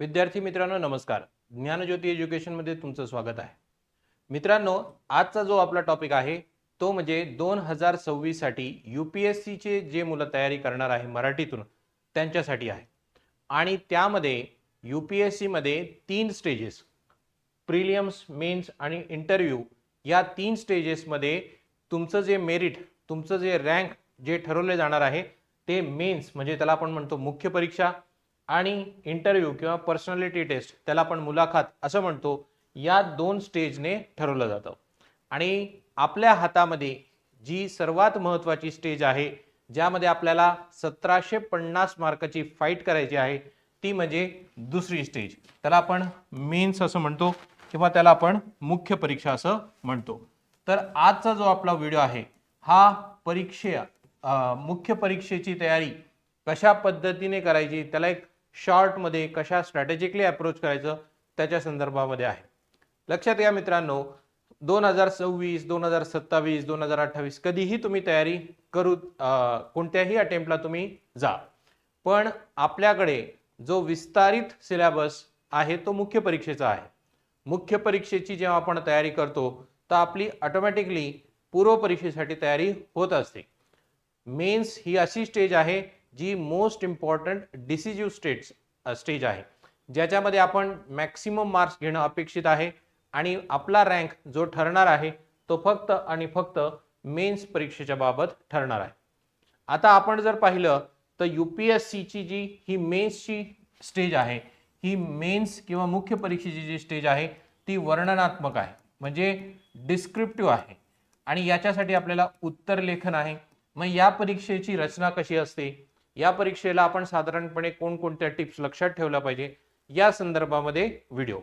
विद्यार्थी मित्रांनो नमस्कार. ज्ञानज्योती एज्युकेशनमध्ये तुमचं स्वागत आहे. मित्रांनो आजचा जो आपला टॉपिक आहे तो म्हणजे दोन हजार सव्वीससाठी यू पी एस सीचे जे मुलं तयारी करणार आहे मराठीतून त्यांच्यासाठी आहे. आणि त्यामध्ये यू पी एस सीमध्ये तीन स्टेजेस प्रिलियम्स मेन्स आणि इंटरव्ह्यू या तीन स्टेजेसमध्ये तुमचं जे मेरिट तुमचं जे रँक जे ठरवले जाणार आहे ते मेन्स म्हणजे त्याला आपण म्हणतो मुख्य परीक्षा आणि इंटरव्ह्यू किंवा पर्सनॅलिटी टेस्ट त्याला आपण मुलाखत असं म्हणतो या दोन स्टेजने ठरवलं जातं. आणि आपल्या हातामध्ये जी सर्वात महत्त्वाची स्टेज आहे ज्यामध्ये आपल्याला सतराशे पन्नास मार्काची फाईट करायची आहे ती म्हणजे दुसरी स्टेज त्याला आपण मेन्स असं म्हणतो किंवा त्याला आपण मुख्य परीक्षा असं म्हणतो. तर आजचा जो आपला व्हिडिओ आहे हा परीक्षे मुख्य परीक्षेची तयारी कशा पद्धतीने करायची त्याला एक शॉर्टमध्ये कशा स्ट्रॅटेजिकली अप्रोच करायचं त्याच्या संदर्भामध्ये आहे. लक्षात घ्या मित्रांनो दोन हजार सव्वीस दोन हजार सत्तावीस दोन हजार अठ्ठावीस कधीही तुम्ही तयारी करू कोणत्याही अटेम्प्टला तुम्ही जा. पण आपल्याकडे जो विस्तारित सिलेबस आहे तो मुख्य परीक्षेचा आहे. मुख्य परीक्षेची जेव्हा आपण तयारी करतो तर आपली ऑटोमॅटिकली पूर्व परीक्षेसाठी तयारी होत असते. मेन्स ही अशी स्टेज आहे जी most important decisive states stage आहे. ज्याच्यामध्ये आपण मॅक्सिमम मार्क्स घेणं अपेक्षित आहे आणि आपला रँक जो ठरणार आहे तो फक्त आणि फक्त मेन्स परीक्षेच्या बाबत ठरणार आहे. आता आपण जर पाहिलं तर यू पी एस सीची जी ही मेन्सची स्टेज आहे ही मेन्स किंवा मुख्य परीक्षेची जी स्टेज आहे ती वर्णनात्मक आहे. म्हणजे डिस्क्रिप्टिव्ह आहे. आणि याच्यासाठी आपल्याला उत्तर लेखन आहे. मग या परीक्षेची रचना कशी असते? या परीक्षेला आपण साधारणपणे कोणकोणत्या टिप्स लक्षात ठेवल्या पाहिजे या संदर्भामध्ये व्हिडिओ.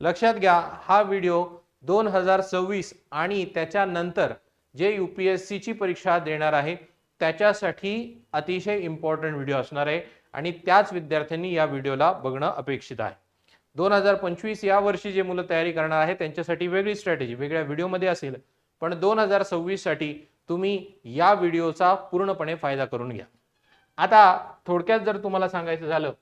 लक्षात घ्या हा व्हिडिओ दोन हजार सव्वीस आणि त्याच्यानंतर जे यू पी एस सीची परीक्षा देणार आहे त्याच्यासाठी अतिशय इम्पॉर्टंट व्हिडिओ असणार आहे आणि त्याच विद्यार्थ्यांनी या व्हिडिओला बघणं अपेक्षित आहे. दोन हजार पंचवीस या वर्षी जे मुलं तयारी करणार आहे त्यांच्यासाठी वेगळी स्ट्रॅटेजी वेगळ्या व्हिडिओमध्ये असेल. पण दोन हजार सव्वीससाठी तुम्ही या व्हिडिओचा पूर्णपणे फायदा करून घ्या. आता थोडक्यात जर तुम्हाला सांगायचं झालं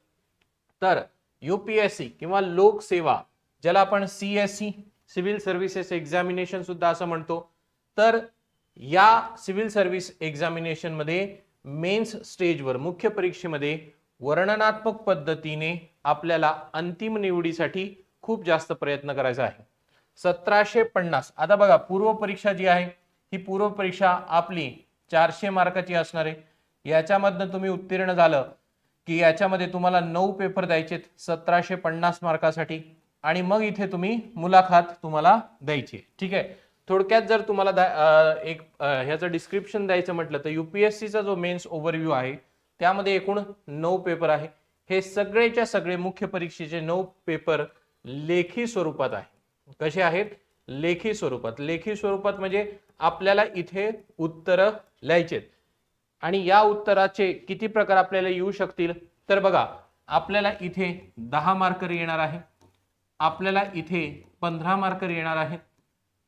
तर युपीएससी किंवा लोकसेवा ज्याला आपण C S C civil services examination सुद्धा असं म्हणतो तर या सिव्हिल सर्व्हिस एक्झामिनेशनमध्ये मेन्स स्टेजवर मुख्य परीक्षेमध्ये वर्णनात्मक पद्धतीने आपल्याला अंतिम निवडीसाठी खूप जास्त प्रयत्न करायचा आहे. सतराशे पन्नास आता बघा पूर्व परीक्षा जी आहे ही पूर्व परीक्षा आपली चारशे मार्काची असणार आहे. याच्यामधनं तुम्ही उत्तीर्ण झालं की याच्यामध्ये तुम्हाला नऊ पेपर द्यायचे सतराशे पन्नास मार्कासाठी. आणि मग इथे तुम्ही मुलाखत तुम्हाला द्यायची. ठीक आहे? थोडक्यात जर तुम्हाला एक ह्याचं डिस्क्रिप्शन द्यायचं म्हटलं तर युपीएससीचा जो मेन्स ओव्हरव्ह्यू आहे त्यामध्ये एकूण नऊ पेपर आहे. हे सगळेच्या सगळे मुख्य परीक्षेचे नऊ पेपर लेखी स्वरूपात आहे. कसे आहेत? लेखी स्वरूपात. लेखी स्वरूपात म्हणजे आपल्याला इथे उत्तरं लिहायचेत. आणि या उत्तराचे किती प्रकार आपल्याला येऊ शकतील? तर बघा आपल्याला इथे दहा मार्कर येणार आहे. आपल्याला इथे पंधरा मार्कर येणार आहेत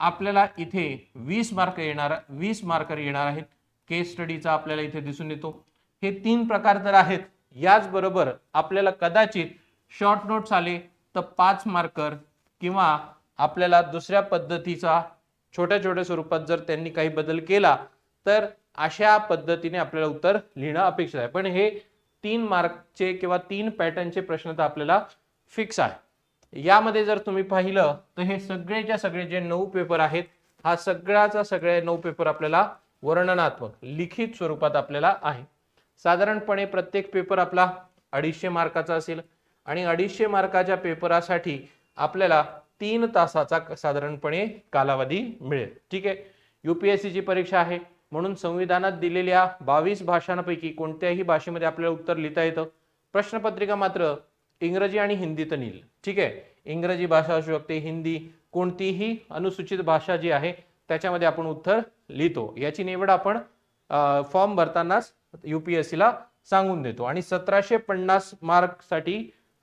आपल्याला इथे वीस मार्क येणार वीस मार्कर येणार आहेत. केस स्टडीचा आपल्याला इथे दिसून येतो. हे तीन प्रकार तर आहेत. याचबरोबर आपल्याला कदाचित शॉर्ट नोट्स आले तर पाच मार्कर किंवा आपल्याला दुसऱ्या पद्धतीचा छोट्या छोट्या स्वरूपात जर त्यांनी काही बदल केला तर अशा पद्धतीने आपल्याला उत्तर लिहिणं अपेक्षित आहे. पण हे तीन मार्कचे किंवा तीन पॅटर्नचे प्रश्न तर आपल्याला फिक्स आहे. यामध्ये जर तुम्ही पाहिलं तर हे सगळेच्या सगळे जे नऊ पेपर आहेत हा सगळ्याचा सगळे नऊ पेपर आपल्याला वर्णनात्मक लिखित स्वरूपात आपल्याला आहे. साधारणपणे प्रत्येक पेपर आपला अडीचशे मार्काचा असेल आणि अडीचशे मार्काच्या पेपरासाठी आपल्याला तीन तासाचा क- साधारणपणे कालावधी मिळेल. ठीक आहे? यू पी एस सीची परीक्षा आहे. म्हणून संविधानात दिलेल्या बावीस भाषांपैकी कोणत्याही भाषेमध्ये आपल्याला उत्तर लिहिता येतं? प्रश्नपत्रिका मात्र इंग्रजी आणि हिंदीत येईल ठीक आहे? इंग्रजी भाषा असू शकते हिंदी कोणतीही अनुसूचित भाषा जी आहे त्याच्यामध्ये आपण उत्तर लिहितो. याची निवड आपण फॉर्म भरतानाच युपीएससीला सांगून देतो. आणि सतराशे पन्नास मार्कसाठी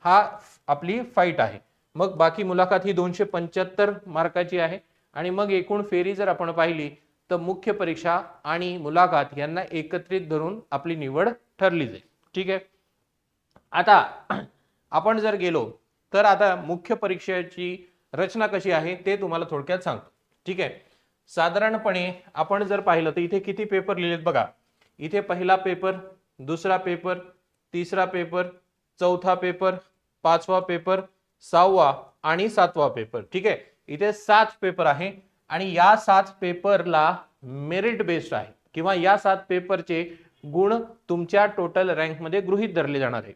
हा आपली फाईट आहे. मग बाकी मुलाखत ही दोनशे पंच्याहत्तर मार्काची आहे. आणि मग एकूण फेरी जर आपण पाहिली तर मुख्य परीक्षा आणि मुलाखत यांना एकत्रित धरून आपली निवड ठरली जाईल. ठीक आहे? आता आपण जर गेलो तर आता मुख्य परीक्षेची रचना कशी आहे ते तुम्हाला थोडक्यात सांगतो. ठीक आहे? साधारणपणे आपण जर पाहिलं तर इथे किती पेपर लिहिलेत बघा. इथे पहिला पेपर दुसरा पेपर तिसरा पेपर चौथा पेपर पाचवा पेपर सहावा आणि सातवा पेपर. ठीक आहे? इथे सात पेपर आहे. आणि या सात पेपरला मेरिट बेस्ड आहे. किंवा या सात पेपरचे गुण तुमच्या टोटल रँकमध्ये गृहीत धरले जाणार आहे.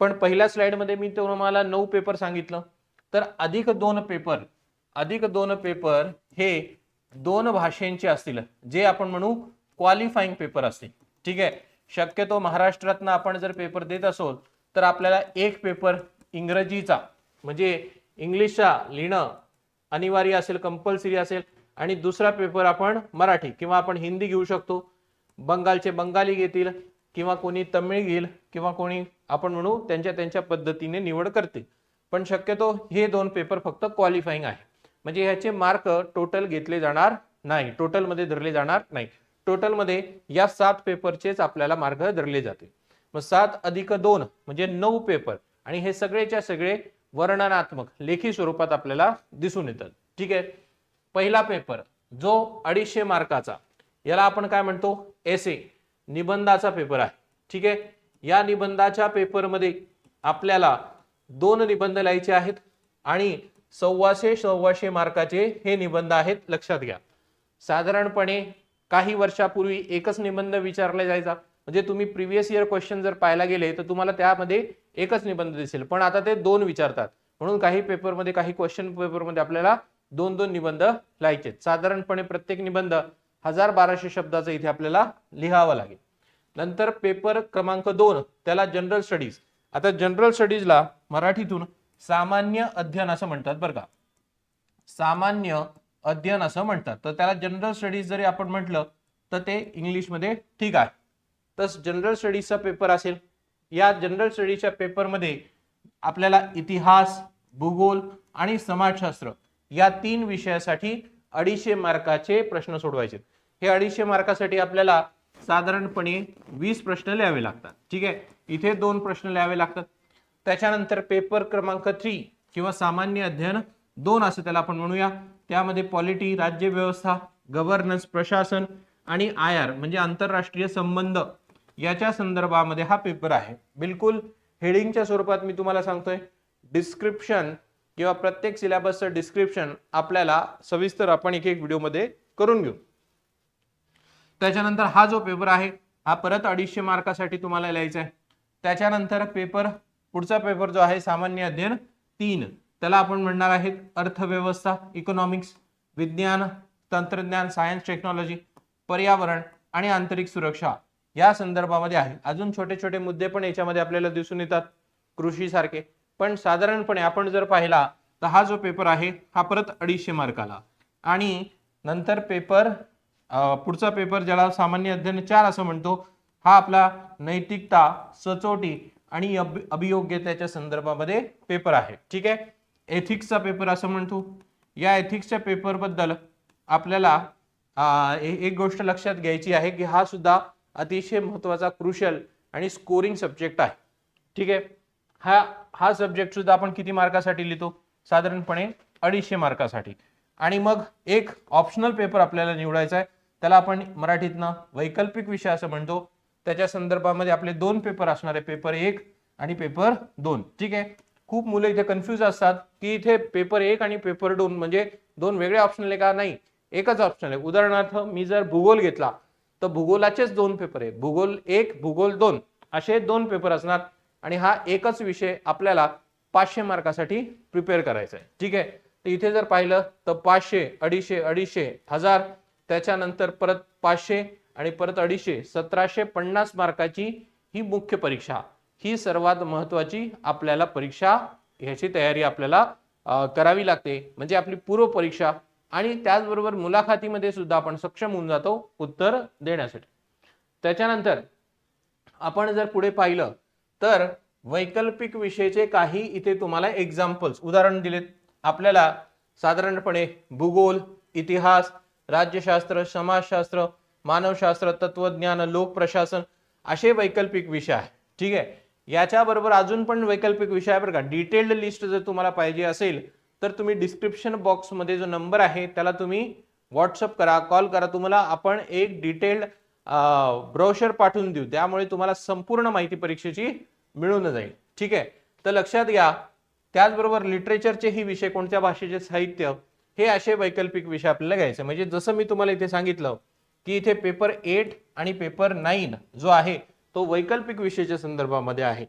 पण पहिल्या स्लाइडमध्ये मी तुम्हाला नऊ पेपर सांगितलं. तर अधिक दोन पेपर अधिक दोन पेपर हे दोन भाषेंचे असतील जे आपण म्हणू क्वालिफाईंग पेपर असतील. ठीक आहे? शक्यतो महाराष्ट्रातनं आपण जर पेपर देत असोल तर आपल्याला एक पेपर इंग्रजीचा म्हणजे इंग्लिशचा लिहिणं अनिवार्य असेल कंपल्सरी असेल. आणि दुसरा पेपर आपण मराठी किंवा आपण हिंदी घेऊ शकतो. बंगालचे बंगाली घेतील किंवा कोणी तमिळ घेईल किंवा कोणी आपण म्हणू त्यांच्या त्यांच्या पद्धतीने निवड करतील. पण शक्यतो हे दोन पेपर फक्त क्वालिफाईंग आहे. म्हणजे ह्याचे मार्क टोटल घेतले जाणार नाही. टोटलमध्ये धरले जाणार नाही. टोटलमध्ये या सात पेपरचेच आपल्याला मार्ग धरले जातील. मग सात अधिक दोन म्हणजे नऊ पेपर आणि हे सगळेच्या सगळे वर्णनात्मक लेखी स्वरूपात आपल्याला दिसून येतात. ठीक आहे? पहिला पेपर जो अडीचशे मार्काचा याला आपण काय म्हणतो? एसे निबंधाचा पेपर आहे. ठीक आहे? या निबंधाच्या पेपरमध्ये आपल्याला दोन निबंध लिहायचे आहेत आणि सव्वाशे सव्वाशे मार्काचे हे निबंध आहेत लक्षात घ्या. साधारणपणे काही वर्षापूर्वी एकच निबंध विचारला जायचा. म्हणजे तुम्ही प्रिव्हियस इयर क्वेश्चन जर पाहायला गेले तर तुम्हाला त्यामध्ये एकच निबंध दिसेल. पण आता ते दोन विचारतात. म्हणून काही पेपरमध्ये काही क्वेश्चन पेपरमध्ये आपल्याला दोन दोन निबंध लिहायचे साधारणपणे प्रत्येक निबंध हजार बाराशे शब्दाचा इथे आपल्याला लिहावा लागेल. नंतर पेपर क्रमांक दोन त्याला जनरल स्टडीज आता जनरल स्टडीजला मराठीतून सामान्य अध्ययन असं म्हणतात बरं का. सामान्य अध्ययन असं म्हणतात. तर त्याला जनरल स्टडीज जरी आपण म्हटलं तर ते इंग्लिशमध्ये ठीक आहे. तस जनरल स्टडीजचा पेपर असेल या जनरल स्टडीजच्या पेपरमध्ये आपल्याला इतिहास भूगोल आणि समाजशास्त्र या तीन विषयासाठी अडीचशे मार्काचे प्रश्न सोडवायचे. हे अडीचशे मार्कासाठी आपल्याला साधारणपणे वीस प्रश्न लिहावे लागतात. ठीक आहे? इथे दोन प्रश्न लिहावे लागतात. त्याच्यानंतर पेपर क्रमांक थ्री किंवा सामान्य अध्ययन दोन असं त्याला आपण म्हणूया. त्यामध्ये पॉलिटी राज्य व्यवस्था गव्हर्नन्स प्रशासन आणि आय आर म्हणजे आंतरराष्ट्रीय संबंध याच्या संदर्भामध्ये हा पेपर आहे. बिलकुल हेडिंगच्या स्वरूपात मी तुम्हाला सांगतोय. डिस्क्रिप्शन किंवा प्रत्येक सिलेबसचं डिस्क्रिप्शन आपल्याला सविस्तर आपण एक एक व्हिडिओमध्ये करून घेऊ. त्याच्यानंतर हा जो पेपर आहे हा परत अडीचशे मार्कासाठी तुम्हाला लिहायचा आहे. त्याच्यानंतर पेपर पुढचा पेपर जो आहे सामान्य अध्ययन तीन. त्याला आपण म्हणणार आहेत अर्थव्यवस्था इकॉनॉमिक्स विज्ञान तंत्रज्ञान सायन्स टेक्नॉलॉजी पर्यावरण आणि आंतरिक सुरक्षा. या संदर्भामध्ये आहे. अजून छोटे छोटे मुद्दे पण याच्यामध्ये आपल्याला दिसून येतात कृषी सारखे पण साधारणपणे आपण जर पाहिला तर हा जो पेपर आहे हा परत अडीचशे मार्काला. आणि नंतर पेपर पुढचा पेपर ज्याला सामान्य अध्ययन चार असं म्हणतो हा आपला नैतिकता सचोटी आणि अभि- अभियोग्यतेच्या संदर्भामध्ये पेपर आहे. ठीक आहे? एथिक्सचा पेपर असं म्हणतो. या एथिक्सच्या पेपरबद्दल आपल्याला एक गोष्ट लक्षात घ्यायची आहे की हा सुद्धा अतिशय महत्त्वाचा क्रुशल आणि स्कोरिंग सब्जेक्ट आहे. ठीक आहे? हा हा सब्जेक्ट सुद्धा आपण किती मार्कासाठी लिहितो? साधारणपणे अडीचशे मार्कासाठी. आणि मग एक ऑप्शनल पेपर आपल्याला निवडायचा आहे. त्याला आपण मराठीतनं वैकल्पिक विषय असं म्हणतो. त्याच्या संदर्भामध्ये आपले दोन पेपर असणार आहे पेपर एक आणि पेपर दोन. ठीक आहे? खूप मुलं इथे कन्फ्यूज असतात की इथे पेपर एक आणि पेपर दोन म्हणजे दोन वेगळे ऑप्शनल आहे का? नाही. एकच ऑप्शनल आहे. उदाहरणार्थ मी जर भूगोल घेतला तर भूगोलाचेच दोन पेपर आहे भूगोल एक भूगोल दोन असे दोन पेपर असणार आणि हा एकच विषय आपल्याला पाचशे मार्कासाठी प्रिपेअर करायचा आहे. ठीक आहे? तर इथे जर पाहिलं तर पाचशे अडीचशे अडीचशे हजार त्याच्यानंतर परत पाचशे आणि परत अडीचशे सतराशे पन्नास मार्काची ही मुख्य परीक्षा. ही सर्वात महत्वाची आपल्याला परीक्षा ह्याची तयारी आपल्याला करावी लागते. म्हणजे आपली पूर्व परीक्षा आणि त्याचबरोबर मुलाखतीमध्ये सुद्धा आपण सक्षम होऊन जातो उत्तर देण्यासाठी. त्याच्यानंतर आपण जर पुढे पाहिलं तर वैकल्पिक विषयाचे काही इथे तुम्हाला एक्झाम्पल्स उदाहरण दिलेत. आपल्याला साधारणपणे भूगोल इतिहास राज्यशास्त्र समाजशास्त्र मानवशास्त्र तत्वज्ञान लोकप्रशासन असे वैकल्पिक विषय आहे ठीक आहे? याच्याबरोबर अजून पण वैकल्पिक विषय आहे बरं का. डिटेल्ड लिस्ट जर तुम्हाला पाहिजे असेल तर तुम्ही डिस्क्रिप्शन बॉक्समध्ये जो नंबर आहे त्याला तुम्ही व्हॉट्सअप करा कॉल करा. तुम्हाला आपण एक डिटेल्ड ब्रोशर पाठवून देऊ. त्यामुळे तुम्हाला संपूर्ण माहिती परीक्षेची मिळून जाईल. ठीक आहे? तर लक्षात घ्या त्याचबरोबर लिटरेचरचे ही विषय कोणत्या भाषेचे साहित्य? हे असे वैकल्पिक विषय आपल्याला घ्यायचे. म्हणजे जसं मी तुम्हाला इथे सांगितलं की इथे पेपर एट आणि पेपर नाईन जो आहे तो वैकल्पिक विषयाच्या संदर्भामध्ये आहे.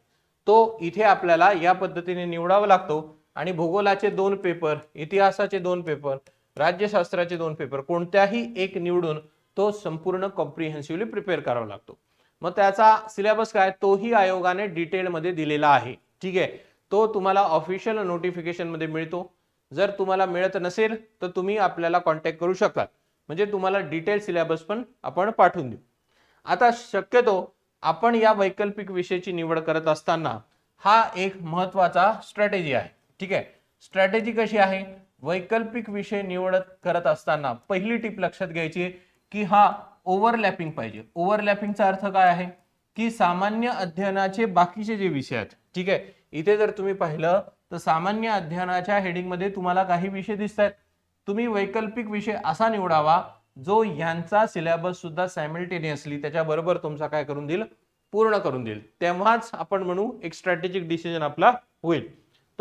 तो इथे आपल्याला या पद्धतीने निवडावा लागतो. आणि भूगोलाचे दोन पेपर इतिहासाचे दोन पेपर राज्यशास्त्राचे दोन पेपर कोणत्याही एक निवडून तो संपूर्ण कॉम्प्रिहेन्सिव्हली प्रिपेअर करावा लागतो. मग त्याचा सिलेबस काय? तोही आयोगाने डिटेलमध्ये दिलेला आहे. ठीक आहे? तो तुम्हाला ऑफिशियल नोटिफिकेशनमध्ये मिळतो. जर तुम्हाला मिळत नसेल तर तुम्ही आपल्याला कॉन्टॅक्ट करू शकता म्हणजे तुम्हाला डिटेल सिलेबस पण आपण पाठवून देऊ. आता शक्यतो आपण या वैकल्पिक विषयाची निवड करत असताना हा एक महत्त्वाचा स्ट्रॅटेजी आहे. ठीक आहे. स्ट्रॅटेजी कशी आहे? वैकल्पिक विषय निवडत करत असताना पहिली टीप लक्षात घ्यायची की हा ओव्हरलॅपिंग पाहिजे. ओव्हरलॅपिंगचा अर्थ काय आहे? की सामान्य अध्ययनाचे बाकीचे जे विषय आहेत ठीक आहे. इथे जर तुम्ही पाहिलं तर सामान्य अध्ययनाच्या हेडिंगमध्ये तुम्हाला काही विषय दिसत आहेत तुम्ही वैकल्पिक विषय असा निवडावा जो यांचा सिलेबस सुद्धा सायमल्टेनियसली त्याच्याबरोबर तुमचा काय करून देईल? पूर्ण करून देईल. तेव्हाच आपण म्हणू एक स्ट्रॅटेजिक डिसिजन आपला होईल.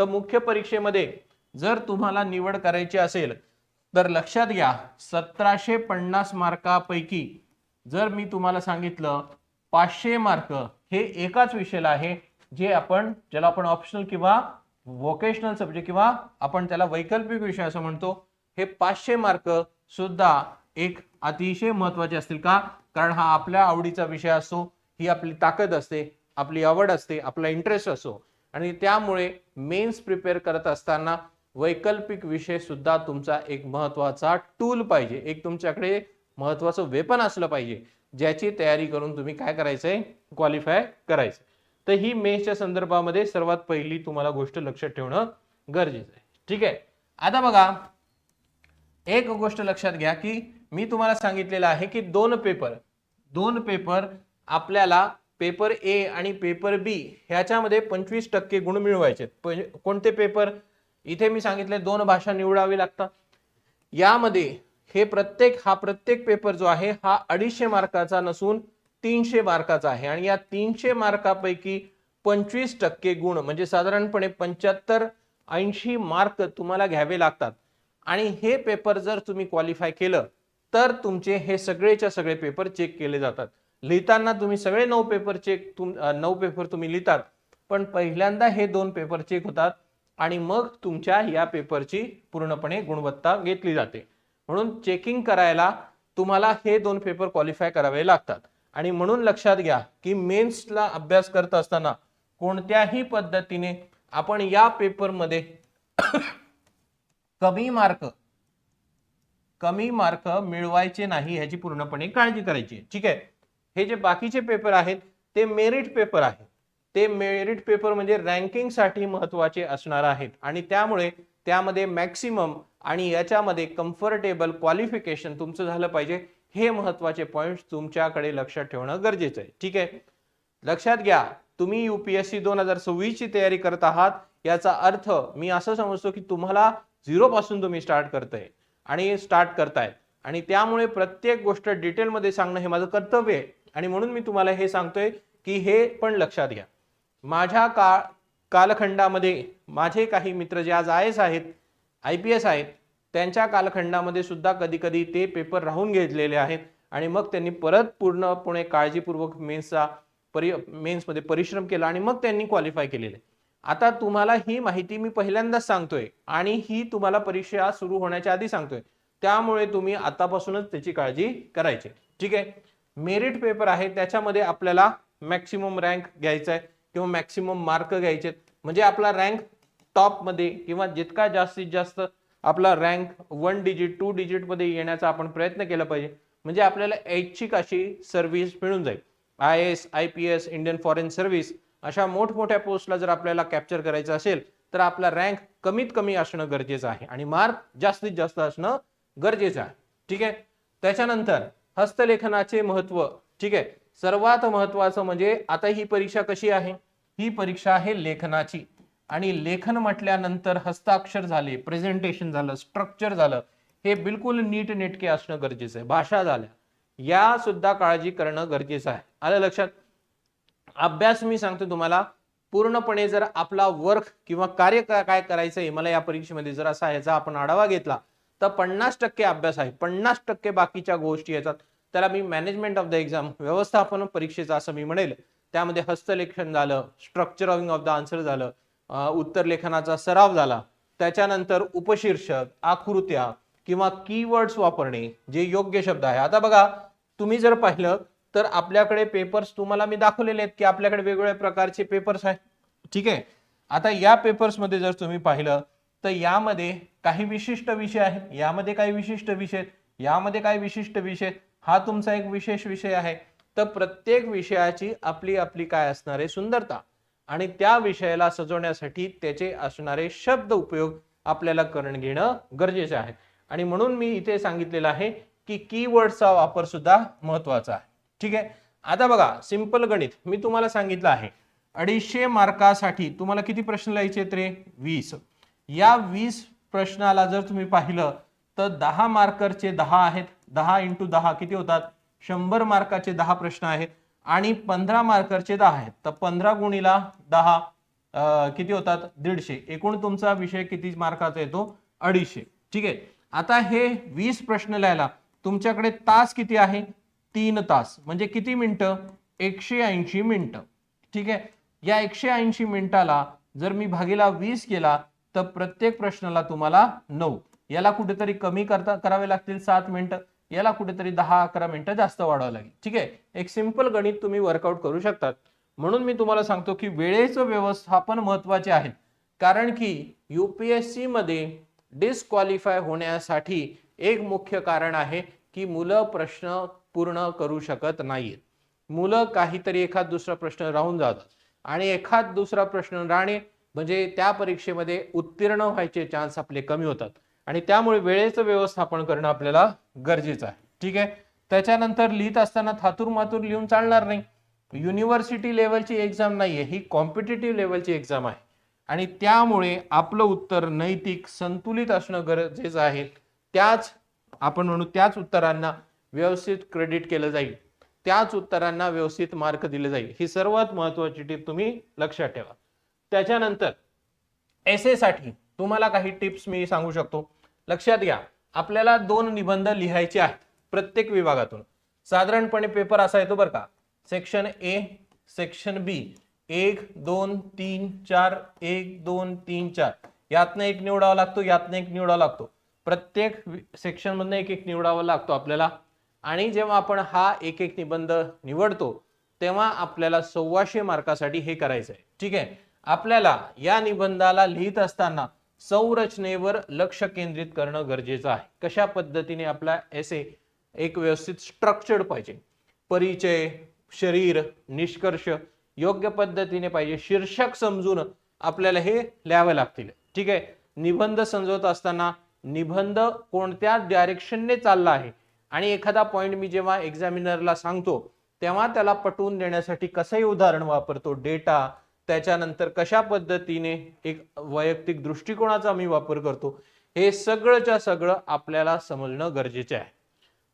तर मुख्य परीक्षेमध्ये जर तुम्हाला निवड करायची असेल तर लक्षात घ्या सतराशे पन्नास मार्कापैकी जर मी तुम्हाला सांगितलं पाचशे मार्क हे एकाच विषयाला आहे जे आपण ज्याला आपण ऑप्शनल किंवा व्होकेशनल सब्जेक्ट किंवा आपण त्याला वैकल्पिक विषय असं म्हणतो हे पाचशे मार्क सुद्धा एक अतिशय महत्त्वाचे असतील का? कारण हा आपल्या आवडीचा विषय असतो ही आपली ताकद असते आपली आवड असते आपला इंटरेस्ट असतो आणि त्यामुळे मेन्स प्रिपेअर करत असताना वैकल्पिक विषय सुद्धा तुमचा एक महत्त्वाचा टूल पाहिजे. एक तुमच्याकडे महत्वाचं वेपन असलं पाहिजे ज्याची तयारी करून तुम्ही काय करायचंय? क्वालिफाय करायचं तर ही मेन्सच्या संदर्भामध्ये सर्वात पहिली तुम्हाला गोष्ट लक्षात ठेवणं गरजेचं आहे. ठीक आहे? आता बघा एक गोष्ट लक्षात घ्या की मी तुम्हाला सांगितलेलं आहे की दोन पेपर दोन पेपर आपल्याला पेपर ए आणि पेपर बी ह्याच्यामध्ये पंचवीस टक्के गुण मिळवायचे. कोणते पेपर? इथे मी सांगितले दोन भाषा निवडावी लागतात. यामध्ये हे प्रत्येक हा प्रत्येक पेपर जो आहे हा अडीचशे मार्काचा नसून तीनशे मार्काचा आहे. आणि या तीनशे मार्कापैकी पंचवीस टक्के गुण म्हणजे साधारणपणे पंच्याहत्तर ऐंशी मार्क तुम्हाला घ्यावे लागतात. आणि हे पेपर जर तुम्ही क्वालिफाय केलं तर तुमचे हे सगळेच्या सगळे पेपर चेक केले जातात. लिहिताना तुम्ही सगळे नऊ पेपर चेक तुम नऊ पेपर तुम्ही लिहितात पण पहिल्यांदा हे दोन पेपर चेक होतात आणि मग तुमच्या या पेपरची पूर्णपणे गुणवत्ता घेतली जाते. म्हणून चेकिंग करायला तुम्हाला हे दोन पेपर क्वालिफाय करावे लागतात. आणि म्हणून लक्षात घ्या की मेन्सला अभ्यास करत असताना कोणत्याही पद्धतीने आपण या पेपरमध्ये कमी मार्क कमी मार्क मिळवायचे नाही ह्याची पूर्णपणे काळजी करायची आहे. ठीक आहे? हे जे बाकीचे पेपर आहेत ते मेरिट पेपर आहेत. ते मेरिट पेपर म्हणजे रँकिंगसाठी महत्त्वाचे असणार आहेत. आणि त्यामुळे त्यामध्ये मॅक्सिमम आणि याच्यामध्ये कम्फर्टेबल क्वालिफिकेशन तुमचं झालं पाहिजे हे महत्त्वाचे पॉईंट्स तुमच्याकडे लक्षात ठेवणं गरजेचं आहे. ठीक आहे? लक्षात घ्या तुम्ही यू पी एस सी दोन हजार सव्वीसची तयारी करत आहात याचा अर्थ मी असं समजतो की तुम्हाला झिरोपासून तुम्ही स्टार्ट करताय आणि स्टार्ट करताय. आणि त्यामुळे प्रत्येक गोष्ट डिटेलमध्ये सांगणं हे माझं कर्तव्य आहे. आणि म्हणून मी तुम्हाला हे सांगतोय की हे पण लक्षात घ्या. माझ्या काळ कालखंडामध्ये माझे काही मित्र जे आज आय एस आहेत आय पी एस आहेत त्यांच्या कालखंडामध्ये सुद्धा कधी कधी ते पेपर राहून घेतलेले आहेत आणि मग त्यांनी परत पूर्णपणे काळजीपूर्वक मेन्सचा परि मेन्समध्ये परिश्रम केला आणि मग त्यांनी क्वालिफाय केलेले. आता तुम्हाला ही माहिती मी पहिल्यांदाच सांगतोय आणि ही तुम्हाला परीक्षा सुरू होण्याच्या आधी सांगतोय. त्यामुळे तुम्ही आतापासूनच त्याची काळजी करायची. ठीक आहे? मेरिट पेपर आहे त्याच्यामध्ये आपल्याला मॅक्सिमम रँक घ्यायचा आहे किंवा मॅक्सिमम मार्क घ्यायचे म्हणजे आपला रँक टॉपमध्ये किंवा जितका जास्तीत जास्त आपला रँक वन डिजिट टू डिजिटमध्ये येण्याचा आपण प्रयत्न केला पाहिजे. म्हणजे आपल्याला ऐच्छिक अशी सर्व्हिस मिळून जाईल. I S I P S Indian foreign service अशा मोठमोठ्या पोस्टला जर आपल्याला कॅप्चर करायचं असेल तर आपला रँक कमीत कमी असणं गरजेचं आहे. आणि मार्क जास्तीत जास्त असणं गरजेचं आहे. ठीक आहे? त्याच्यानंतर हस्तलेखनाचे महत्त्व ठीक आहे? सर्वात महत्वाचं म्हणजे आता ही परीक्षा कशी आहे? ही परीक्षा आहे लेखनाची. आणि लेखन म्हटल्यानंतर हस्ताक्षर झाले प्रेझेंटेशन झालं स्ट्रक्चर झालं हे बिलकुल नीट नेटके असणं गरजेचं आहे. भाषा झाल्या. या सुद्धा काळजी करणं गरजेचं आहे. आलं लक्षात? अभ्यास मी सांगतो तुम्हाला पूर्णपणे जर आपला वर्क किंवा कार्य काय करायचं आहे मला या परीक्षेमध्ये जर असा ह्याचा आपण आढावा घेतला तर पन्नास टक्के अभ्यास आहे. पन्नास टक्के बाकीच्या गोष्टी येतात त्याला मी मॅनेजमेंट ऑफ द एक्झाम व्यवस्थापन परीक्षेचा असं मी म्हणेल. त्यामध्ये हस्तलेखन झालं स्ट्रक्चरिंग ऑफ द आन्सर झालं उत्तर लेखनाचा सराव झाला. त्याच्यानंतर उपशीर्षक आकृत्या किंवा कीवर्ड्स वापरणे जे योग्य शब्द आहे. आता बघा तुम्ही जर पाहिलं तर आपल्याकडे पेपर्स तुम्हाला मी दाखवलेले आहेत की आपल्याकडे वेगवेगळ्या प्रकारचे पेपर्स आहेत. ठीक आहे? आता या पेपर्समध्ये जर तुम्ही पाहिलं तर यामध्ये काही विशिष्ट विषय आहेत. यामध्ये काही विशिष्ट विषय यामध्ये काही विशिष्ट विषय हा तुमचा एक विशेष विषय आहे. तर प्रत्येक विषयाची आपली आपली काय असणार आहे सुंदरता आणि त्या विषयाला सजवण्यासाठी त्याचे असणारे शब्द उपयोग आपल्याला करून घेणं गरजेचे आहे. आणि म्हणून मी इथे सांगितलेलं आहे की कीवर्डचा वापर सुद्धा महत्त्वाचा आहे. ठीक आहे? आता बघा सिंपल गणित. मी तुम्हाला सांगितलं आहे. अडीचशे मार्कासाठी तुम्हाला किती प्रश्न लिहायचे आहेत रे? वीस. या वीस प्रश्नाला जर तुम्ही पाहिलं तर दहा मार्करचे दहा आहेत. दहा इंटू दहा किती होतात? शंभर मार्काचे दहा प्रश्न आहेत आणि पंधरा मार्करचे दहा आहेत. तर पंधरा गुणीला दहा किती होतात? दीडशे. एकूण तुमचा विषय किती मार्काचा येतो? अडीचशे. ठीक आहे? आता हे वीस प्रश्न लिहायला तुमच्याकडे तास किती आहे? तीन तास. म्हणजे किती मिनटं? एकशे ऐंशी मिनटं. ठीक आहे? या एकशे ऐंशी मिनिटाला जर मी भागीला वीस केला तर प्रत्येक प्रश्नाला तुम्हाला नऊ. याला कुठेतरी कमी करता करावे लागतील सात मिनिटं. याला कुठेतरी दहा अकरा मिनिटं जास्त वाढवावं लागेल. ठीक आहे? एक सिंपल गणित तुम्ही वर्कआउट करू शकतात. म्हणून मी तुम्हाला सांगतो की वेळेचं व्यवस्थापन महत्त्वाचे आहे. कारण की यूपीएससी मध्ये डिस्क्वालिफाय होण्यासाठी एक मुख्य कारण आहे की मुलं प्रश्न पूर्ण करू शकत नाहीत मुलं काहीतरी एखाद दुसरा प्रश्न राहून जातात. आणि एखाद दुसरा प्रश्न राहणे म्हणजे त्या परीक्षेमध्ये उत्तीर्ण व्हायचे चान्स आपले कमी होतात. आणि त्यामुळे वेळेचं व्यवस्थापन करणं आपल्याला गरजेचं आहे. ठीक आहे? त्याच्यानंतर लिहित असताना थातूर मातूर लिहून चालणार नाही. युनिव्हर्सिटी लेवलची एक्झाम नाहीये. ही कॉम्पिटेटिव्ह लेवलची एक्झाम आहे. आणि त्यामुळे आपलं उत्तर नैतिक संतुलित असणं गरजेचं आहे. त्याच आपण म्हणू त्याच उत्तरांना व्यवस्थित क्रेडिट केलं जाईल. त्याच उत्तरांना व्यवस्थित मार्क दिले जाईल. ही सर्वात महत्वाची टीप तुम्ही लक्षात ठेवा. त्याच्यानंतर एसे साठी तुम्हाला काही टिप्स मी सांगू शकतो. लक्षात घ्या आपल्याला दोन निबंध लिहायचे आहेत प्रत्येक विभागातून. साधारणपणे पेपर असा येतो बरं का. सेक्शन ए सेक्शन बी एक दोन तीन चार एक दोन तीन चार. यातनं एक निवडावा लागतो यातनं एक निवडावा लागतो. प्रत्येक सेक्शनमधनं एक एक निवडावा लागतो आपल्याला. आणि जेव्हा आपण हा एक एक निबंध निवडतो तेव्हा आपल्याला सव्वाशे मार्कासाठी हे करायचं आहे ठीक आहे? आपल्याला या निबंधाला लिहित असताना संरचनेवर लक्ष केंद्रित करणं गरजेचं आहे. कशा पद्धतीने आपला एसे एक व्यवस्थित स्ट्रक्चर्ड पाहिजे? परिचय शरीर निष्कर्ष योग्य पद्धतीने पाहिजे. शीर्षक समजून आपल्याला हे लिहावे लागतील. ठीक आहे? निबंध समजवत असताना निबंध कोणत्या डायरेक्शनने चालला आहे? आणि एखादा पॉइंट मी जेव्हा एक्झामिनरला सांगतो तेव्हा त्याला पटवून देण्यासाठी कसंही उदाहरण वापरतो. डेटा त्याच्यानंतर कशा पद्धतीने एक वैयक्तिक दृष्टिकोनाचा मी वापर करतो हे सगळंच्या सगळं आपल्याला समजणं गरजेचे आहे.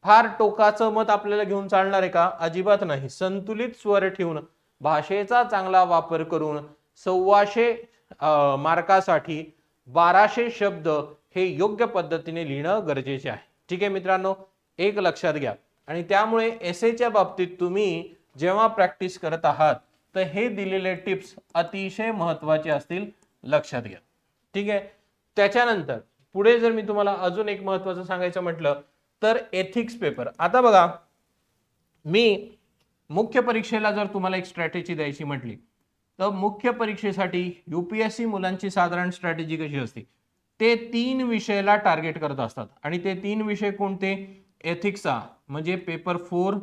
फार टोकाचं मत आपल्याला घेऊन चालणार आहे का? अजिबात नाही. संतुलित स्वर ठेवून भाषेचा चांगला वापर करून सव्वाशे मार्कासाठी बाराशे शब्द हे योग्य पद्धतीने लिहिणं गरजेचे आहे. ठीक आहे मित्रांनो एक लक्षात घ्या. आणि त्यामुळे एसेच्या बाबतीत तुम्ही जेव्हा प्रॅक्टिस करत आहात तर हे दिलेले टिप्स अतिशय महत्त्वाचे असतील लक्षात घ्या. ठीक आहे? त्याच्यानंतर पुढे जर मी तुम्हाला अजून एक महत्वाचं सांगायचं म्हटलं तर एथिक्स पेपर आता बघा मी मुख्य परीक्षेला जर तुम्हाला एक स्ट्रॅटेजी द्यायची म्हटली तर मुख्य परीक्षेसाठी यूपीएससी मुलांची साधारण स्ट्रॅटेजी कशी असते? ते तीन विषयाला टार्गेट करत असतात. आणि ते तीन विषय कोणते? एथिक्सचा म्हणजे पेपर फोर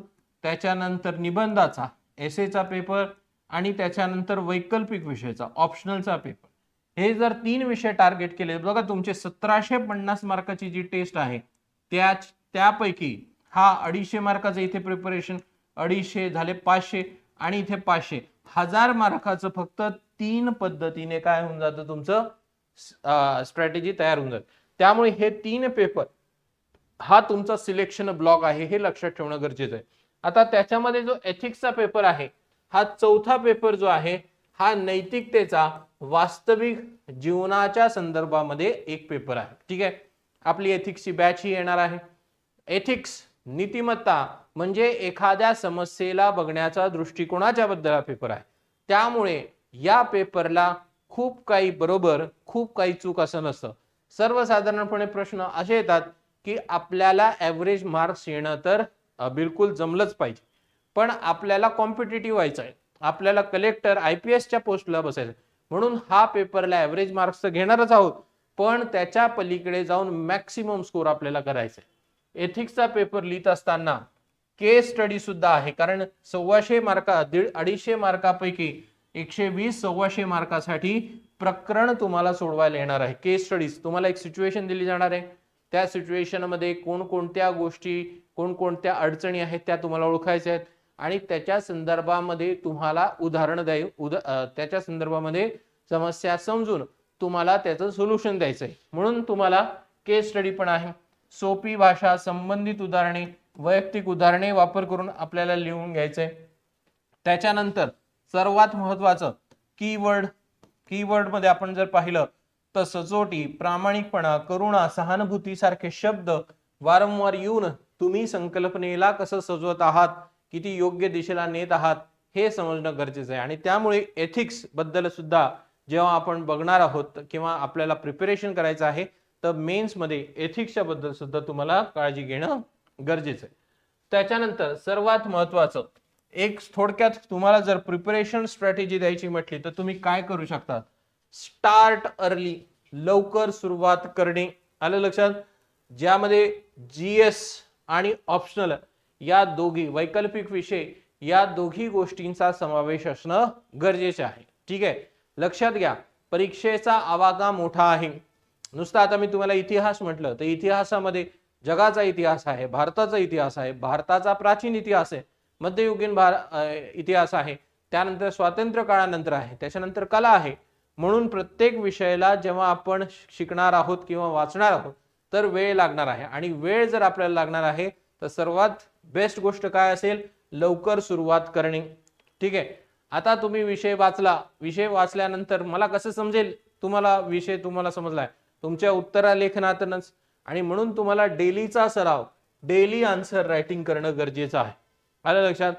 त्याच्यानंतर निबंधाचा एसेचा पेपर आणि त्याच्यानंतर वैकल्पिक विषयाचा ऑप्शनलचा पेपर हे जर तीन विषय टार्गेट केले बघा तुमचे सतराशे पन्नास मार्काची जी टेस्ट आहे त्या त्यापैकी हा अडीचशे मार्काचं इथे प्रिपरेशन अडीचशे झाले पाचशे आणि इथे पाचशे. हजार मार्काचं फक्त तीन पद्धतीने काय होऊन जातं तुमचं? स्ट्रॅटेजी तयार होऊन जाते. त्यामुळे हे तीन पेपर हा तुमचा सिलेक्शन ब्लॉक आहे हे लक्षात ठेवणं गरजेचं आहे. आता त्याच्यामध्ये जो एथिक्सचा पेपर आहे हा चौथा पेपर जो आहे हा नैतिकतेचा वास्तविक जीवनाच्या संदर्भामध्ये एक पेपर आहे. ठीक आहे? आपली एथिक्सची बॅच ही येणार आहे. एथिक्स नीतिमत्ता म्हणजे एखाद्या समस्येला बघण्याचा दृष्टिकोनाच्या बद्दल हा पेपर आहे. त्यामुळे या पेपरला खूप काही बरोबर खूप काही चूक असं नसतं. सर्वसाधारणपणे प्रश्न असे येतात की आपल्याला ॲव्हरेज मार्क्स येणं तर बिलकुल जमलंच पाहिजे. पण आपल्याला कॉम्पिटेटिव्ह व्हायचं आहे. आपल्याला कलेक्टर आय पी एसच्या पोस्टला बसायचं म्हणून हा पेपरला ॲव्हरेज मार्क्स तर घेणारच आहोत. पण त्याच्या पलीकडे जाऊन मॅक्सिमम स्कोर आपल्याला करायचा आहे. एथिक्सचा पेपर लिहित असताना केस स्टडी सुद्धा आहे. कारण सव्वाशे मार्का दीड अडीचशे मार्कापैकी एकशे वीस सव्वाशे मार्कासाठी प्रकरण तुम्हाला सोडवायला येणार आहे. केस स्टडीज तुम्हाला एक सिच्युएशन दिली जाणार आहे. त्या सिच्युएशनमध्ये कोणकोणत्या गोष्टी कोणकोणत्या अडचणी आहेत त्या तुम्हाला ओळखायच्या आहेत. आणि त्याच्या संदर्भामध्ये तुम्हाला उदाहरण द्याय उदा त्याच्या संदर्भामध्ये समस्या समजून तुम्हाला त्याचं सोल्युशन द्यायचं आहे म्हणून तुम्हाला केस स्टडी पण आहे. सोपी भाषा संबंधित उदाहरणे वैयक्तिक उदाहरणे वापर करून आपल्याला लिहून घ्यायचंय. त्याच्यानंतर सर्वात महत्वाचं कीवर्ड कीवर्डमध्ये आपण जर पाहिलं तर सचोटी प्रामाणिकपणा करुणा सहानुभूती सारखे शब्द वारंवार येऊन तुम्ही संकल्पनेला कसं सजवत आहात किती योग्य दिशेला नेत आहात हे समजणं गरजेचं आहे. आणि त्यामुळे एथिक्सबद्दल सुद्धा जेव्हा आपण बघणार आहोत किंवा आपल्याला प्रिपरेशन करायचं आहे तर मेन्समध्ये एथिक्सच्या बद्दल सुद्धा तुम्हाला काळजी घेणं गरजेचं आहे. त्याच्यानंतर सर्वात महत्वाचं एक थोडक्यात तुम्हाला जर प्रिपरेशन स्ट्रॅटेजी द्यायची म्हटली तर तुम्ही काय करू शकता? स्टार्ट अर्ली लवकर सुरुवात करणे. आलं लक्षात? ज्यामध्ये जी एस आणि ऑप्शनल या दोघी वैकल्पिक विषय या दोघी गोष्टींचा समावेश असणं गरजेचे आहे. ठीक आहे? लक्षात घ्या परीक्षेचा आवाका मोठा आहे. नुसतं आता मी तुम्हाला इतिहास म्हटलं तर इतिहासामध्ये जगाचा इतिहास आहे भारताचा इतिहास आहे भारताचा प्राचीन इतिहास आहे मध्ययुगीन भार इतिहास आहे त्यानंतर स्वातंत्र्य काळानंतर आहे त्याच्यानंतर कला आहे. म्हणून प्रत्येक विषयाला जेव्हा आपण शिकणार आहोत किंवा वाचणार आहोत तर वेळ लागणार आहे. आणि वेळ जर आपल्याला लागणार आहे तर सर्वात बेस्ट गोष्ट काय असेल? लवकर सुरुवात करणे. ठीक आहे? आता तुम्ही विषय वाचला. विषय वाचल्यानंतर मला कसं समजेल? तुम्हाला विषय तुम्हाला समजलाय. तुमच्या उत्तरालेखनातूनच. आणि म्हणून तुम्हाला डेलीचा सराव डेली आन्सर रायटिंग करणं गरजेचं आहे. आलं लक्षात?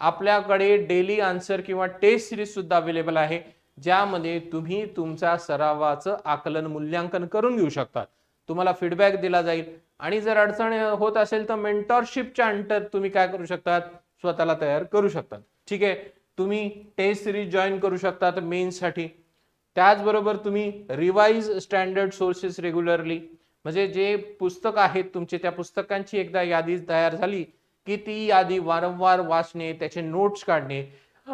आपल्याकडे डेली आन्सर किंवा टेस्ट सिरीज सुद्धा अवेलेबल आहे ज्यामध्ये तुम्ही तुमच्या सरावाचं आकलन मूल्यांकन करून घेऊ शकता तुम्हाला फीडबॅक दिला जाईल. आणि जर अडचण होत असेल तर मेंटॉरशिपच्या अंतर तुम्ही काय करू शकतात? स्वतःला तयार करू शकतात. ठीक आहे? तुम्ही टेस्ट सिरीज जॉईन करू शकतात मेन्ससाठी त्याचबरोबर तुम्ही रिवाइज स्टँडर्ड सोर्सेस रेग्युलरली म्हणजे जे पुस्तक आहेत तुमचे त्या पुस्तकांची एकदा यादी तयार झाली की ती यादी वारंवार वाचणे त्याचे नोट्स काढणे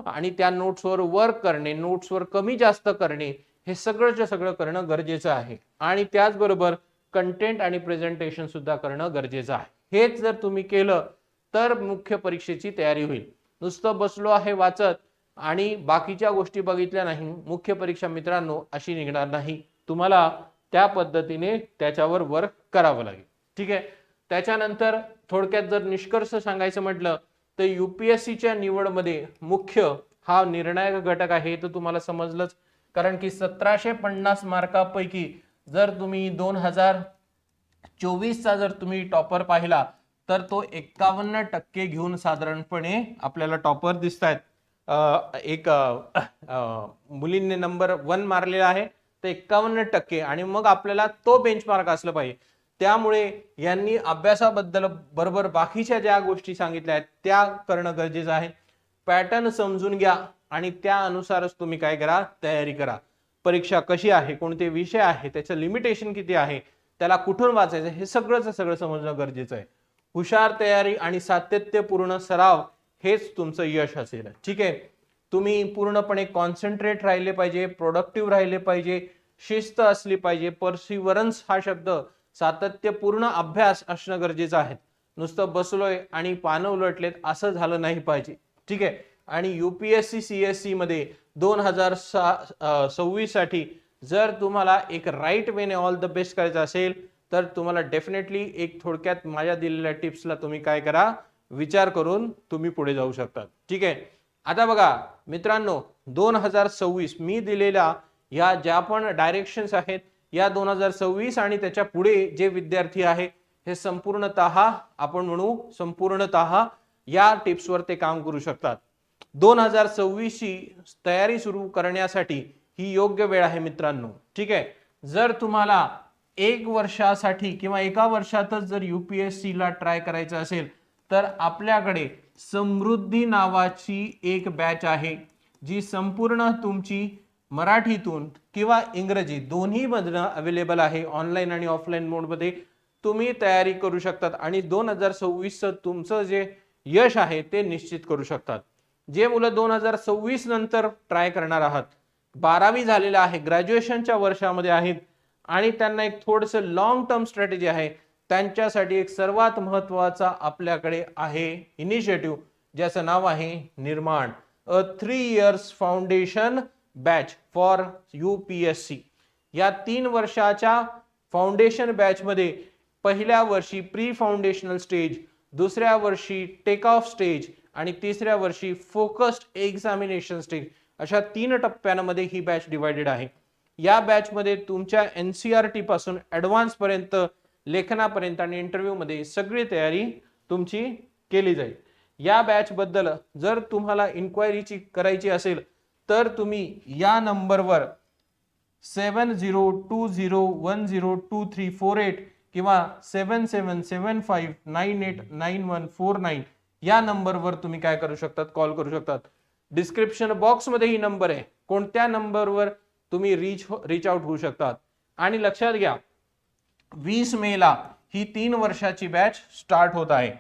आणि त्या नोट्सवर वर्क करणे नोट्सवर कमी जास्त करणे हे सगळंच्या सगळं करणं गरजेचं आहे. आणि त्याचबरोबर कंटेंट आणि प्रेझेंटेशन सुद्धा करणं गरजेचं आहे. हेच जर तुम्ही केलं तर मुख्य परीक्षेची तयारी होईल. नुसतं बसलो आहे वाचत आणि बाकीच्या गोष्टी बघितल्या नाही मुख्य परीक्षा मित्रांनो अशी निघणार नाही. तुम्हाला त्या पद्धतीने त्याच्यावर वर्क करावं लागेल. ठीक आहे? त्याच्यानंतर थोडक्यात जर निष्कर्ष सांगायचं म्हटलं तर युपीएससीच्या निवडमध्ये मुख्य हा निर्णायक घटक आहे हे तर तुम्हाला समजलंच. कारण की सतराशे पन्नास मार्कापैकी जर तुम्ही दोन हजार चोवीसचा जर तुम्ही टॉपर पाहिला तर तो एक्कावन्न टक्के घेऊन साधारणपणे आपल्याला टॉपर दिसत आहेत एक मुलींनी नंबर वन मारलेला आहे तर एक्कावन्न टक्के. आणि मग आपल्याला तो बेंचमार्क असलं पाहिजे. त्यामुळे यांनी अभ्यासाबद्दल बरोबर बाकीच्या ज्या गोष्टी सांगितल्या आहेत त्या करणं गरजेचं आहे. पॅटर्न समजून घ्या आणि त्यानुसारच तुम्ही काय करा तयारी करा. परीक्षा कशी आहे कोणते विषय आहे त्याचं लिमिटेशन किती आहे त्याला कुठून वाचायचं हे सगळंच सगळं समजणं गरजेचं आहे. हुशार तयारी आणि सातत्यपूर्ण सराव हेच तुमचं यश असेल. ठीक आहे? तुम्ही पूर्णपणे कॉन्सन्ट्रेट राहिले पाहिजे प्रोडक्टिव्ह राहिले पाहिजे शिस्त असली पाहिजे. पर्सिवरन्स हा शब्द सातत्यपूर्ण अभ्यास असणं गरजेचं आहे. नुसतं बसलोय आणि पानं उलटलेत असं झालं नाही पाहिजे. ठीक आहे? आणि यू सी एस सी मध्ये दोन हजार सा सव्वीससाठी जर तुम्हाला एक राईट वेने ऑल द बेस्ट करायचं असेल तर तुम्हाला डेफिनेटली एक थोडक्यात माझ्या दिलेल्या टिप्सला तुम्ही काय करा? विचार करून तुम्ही पुढे जाऊ शकता ठीक आहे? आता बघा मित्रांनो दोन हजार सव्वीस मी दिलेल्या या ज्या पण डायरेक्शन्स आहेत या दोन हजार सव्वीस आणि त्याच्या पुढे जे विद्यार्थी आहे हे संपूर्णत आपण म्हणू संपूर्णत या टिप्सवर ते काम करू शकतात. दोन हजार सव्वीसची तयारी सुरू करण्यासाठी ही योग्य वेळ आहे मित्रांनो. ठीक आहे? जर तुम्हाला एक वर्षासाठी किंवा एका वर्षातच जर यू पी एस सीला ट्राय करायचं असेल तर आपल्याकडे समृद्धी नावाची एक बॅच आहे जी संपूर्ण तुमची मराठीतून किंवा इंग्रजी दोन्हीमधनं अवेलेबल आहे ऑनलाईन आणि ऑफलाईन मोडमध्ये. तुम्ही तयारी करू शकतात आणि दोन हजार सव्वीसचं तुमचं जे यश आहे ते निश्चित करू शकतात. जे मुलं दोन हजार सव्वीस नंतर ट्राय करणार आहात. बारावी झालेलं आहे ग्रॅज्युएशनच्या वर्षामध्ये आहेत आणि त्यांना एक थोडंसं लॉंग टर्म स्ट्रॅटेजी आहे. त्यांच्यासाठी एक सर्वात महत्त्वाचा आपल्याकडे आहे इनिशिएटिव्ह ज्याचं नाव आहे Nirman. A three years foundation batch for U P S C या तीन वर्षाच्या फाउंडेशन बॅचमध्ये पहिल्या वर्षी प्री फाउंडेशनल स्टेज दुसऱ्या वर्षी टेक ऑफ स्टेज आणि तिसऱ्या वर्षी फोकस्ड एक्झामिनेशन स्टेज अशा तीन टप्प्यांमध्ये ही बॅच डिवायडेड आहे. या बॅचमध्ये तुमच्या एन सी आर टी पासून ॲडव्हान्सपर्यंत लेखनापर्यंत आणि इंटरव्ह्यूमध्ये सगळी तयारी तुमची केली जाईल. या बॅचबद्दल जर तुम्हाला इन्क्वायरीची करायची असेल तर तुम्ही या नंबरवर seven zero two zero one zero two three four eight किंवा seven seven seven five nine eight nine one four nine या नंबरवर तुम्ही काय करू शकतात? कॉल करू शकतात. डिस्क्रिप्शन बॉक्समध्ये ही नंबर आहे. कोणत्या नंबरवर तुम्ही रीच रीच आउट होऊ शकतात? आणि लक्षात घ्या वीस मेला ही तीन वर्षाची बॅच स्टार्ट होत आहे.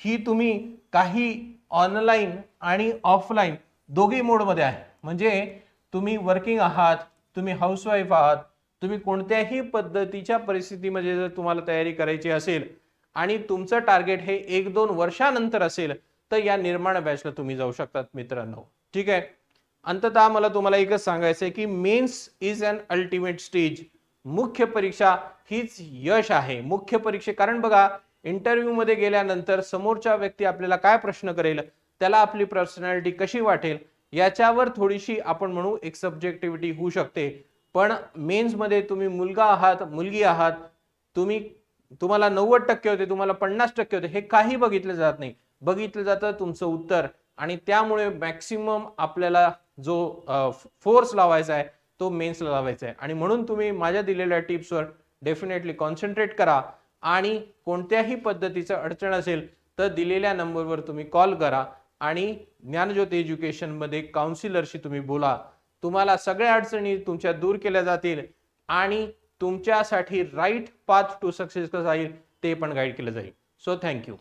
ही तुम्ही काही ऑनलाईन आणि ऑफलाईन दोघी मोडमध्ये आहे. म्हणजे तुम्ही वर्किंग आहात तुम्ही हाऊसवाईफ आहात तुम्ही कोणत्याही पद्धतीच्या परिस्थितीमध्ये जर तुम्हाला तयारी करायची असेल आणि तुमचं टार्गेट हे एक दोन वर्षानंतर असेल तर या निर्माण बॅचला तुम्ही जाऊ शकतात मित्रांनो. ठीक आहे? अंततः मला तुम्हाला एकच सांगायचं आहे की mains is an ultimate stage मुख्य परीक्षा हीच यश आहे. मुख्य परीक्षे कारण बघा इंटरव्ह्यूमध्ये गेल्यानंतर समोरच्या व्यक्ती आपल्याला काय प्रश्न करेल त्याला आपली पर्सनॅलिटी कशी वाटेल याच्यावर थोडीशी आपण म्हणू एक सब्जेक्टिव्हिटी होऊ शकते. पण मेन्समध्ये तुम्ही मुलगा आहात मुलगी आहात तुम्ही तुम्हाला नव्वद टक्के होते तुम्हाला पन्नास टक्के होते हे काही बघितलं जात नाही. बघितलं जातं तुमचं उत्तर आणि त्यामुळे मॅक्सिमम आपल्याला जो फोर्स लावायचा आहे तो मेन्सला लावायचा आहे. आणि म्हणून तुम्ही माझ्या दिलेल्या टिप्सवर डेफिनेटली कॉन्सन्ट्रेट करा आणि कोणत्याही पद्धतीचं अडचण असेल तर दिलेल्या नंबरवर तुम्ही कॉल करा आणि ज्ञानज्योती एज्युकेशनमध्ये काउन्सिलरशी तुम्ही बोला. तुम्हाला सगळ्या अडचणी तुमच्या दूर केल्या जातील आणि तुमच्यासाठी राईट पाथ टू सक्सेस कसं जाईल ते पण गाईड केलं जाईल. So thank you